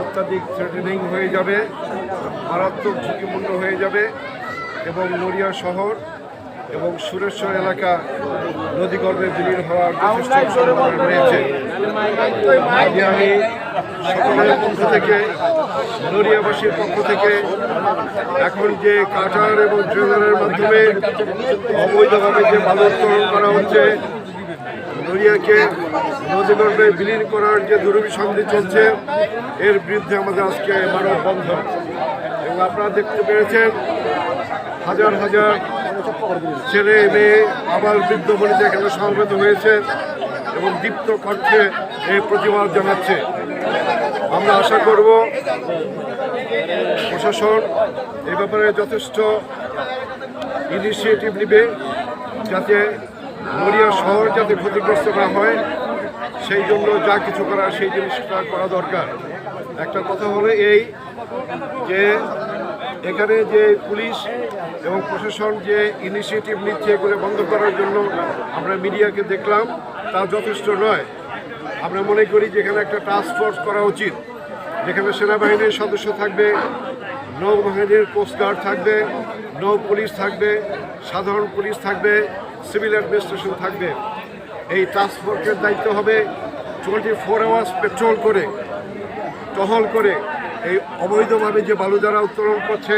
অত্যাধিক থ্রেটেনিং হয়ে যাবে, মারাত্মক ঝুঁকিপূর্ণ হয়ে যাবে এবং নড়িয়া শহর এবং সুরেশ্বর এলাকা নদীগর্ভে বিলীন হওয়ার যথেষ্ট রয়েছে। আমি সকলের পক্ষ থেকে, নড়িয়াবাসীর পক্ষ থেকে এখন যে কাটার এবং ট্রেলারের মাধ্যমে অবৈধভাবে যে বালু উত্তোলন করা হচ্ছে নড়িয়াকে নদীগর্ভে বিলীন করার যে দুরভিসন্ধি চলছে, এর বিরুদ্ধে আমাদের আজকে মানববন্ধন এবং আপনারা দেখতে পেরেছেন, হাজার হাজার ছেলে মেয়ে আবার বৃদ্ধ বনিতা এখানে সমবেত হয়েছে এবং দীপ্ত কণ্ঠে এই প্রতিবাদ জানাচ্ছে। আমরা আশা করব প্রশাসন এ ব্যাপারে যথেষ্ট ইনিশিয়েটিভ নেবে, যাতে নড়িয়া শহর যাতে ক্ষতিগ্রস্ত না হয়, সেই জন্য যা কিছু করা, সেই জিনিসটা করা দরকার। একটা কথা হলো এই যে এখানে যে পুলিশ এবং প্রশাসন যে ইনিশিয়েটিভ নিচ্ছে এগুলো বন্ধ করার জন্য আমরা মিডিয়াকে দেখলাম, তা যথেষ্ট নয়। আমরা মনে করি যে এখানে একটা টাস্ক ফোর্স করা উচিত, যেখানে সেনাবাহিনীর সদস্য থাকবে, নৌবাহিনীর কোস্টগার্ড থাকবে, নৌ পুলিশ থাকবে, সাধারণ পুলিশ থাকবে সিভিল অ্যাডমিনিস্ট্রেশন থাকবে। এই ফোর্সের দায়িত্ব হবে টোয়েন্টি ফোর আওয়ার্স পেট্রোল করে, টহল করে। এই অবৈধভাবে যে বালু যারা উত্তোলন করছে,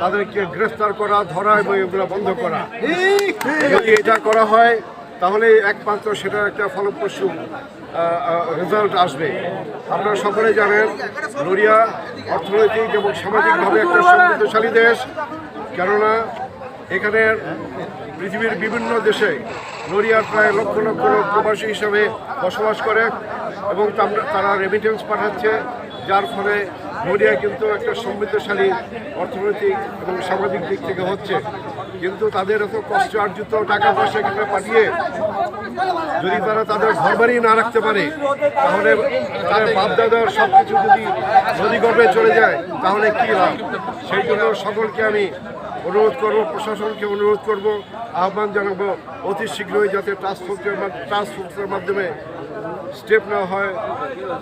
তাদেরকে গ্রেফতার করা, ধরা এবং এগুলো বন্ধ করা। যদি এটা করা হয়, তাহলে একমাত্র সেটার একটা ফলপ্রসূ রেজাল্ট আসবে। আপনারা সকলে জানেন, নড়িয়া অর্থনৈতিক এবং সামাজিকভাবে একটা সমৃদ্ধশালী দেশ। কেননা এখানে পৃথিবীর বিভিন্ন দেশে নড়িয়ার প্রায় লক্ষ লক্ষ লোক প্রবাসী হিসাবে বসবাস করে এবং তারা রেমিটেন্স পাঠাচ্ছে, যার ফলে নড়িয়া কিন্তু একটা সমৃদ্ধশালী অর্থনৈতিক এবং সামাজিক দিক থেকে হচ্ছে। কিন্তু তাদের এত কষ্ট আর্জিত টাকা পয়সা এখানে পাঠিয়ে যদি তারা তাদের ঘরবাড়ি না রাখতে পারে, তাহলে তাদের বাপদাদার সব কিছু যদি নদীগর্ভে চলে যায়, তাহলে কী লাভ? সেই জন্য সকলকে আমি অনুরোধ করব, প্রশাসনকে অনুরোধ করব, আহ্বান জানাব, অতি শীঘ্রই যাতে টাস্ক ফোর্সের মাধ্যমে স্টেপ নেওয়া হয়,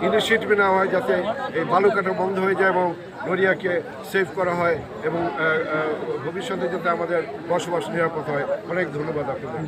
ইনিশিয়েটিভ নেওয়া হয় যাতে এই বালু কাটা বন্ধ হয়ে যায় এবং নড়িয়াকে সেভ করা হয় এবং ভবিষ্যতে যাতে আমাদের বসবাস নিরাপদ হয়। অনেক ধন্যবাদ আপনাদের।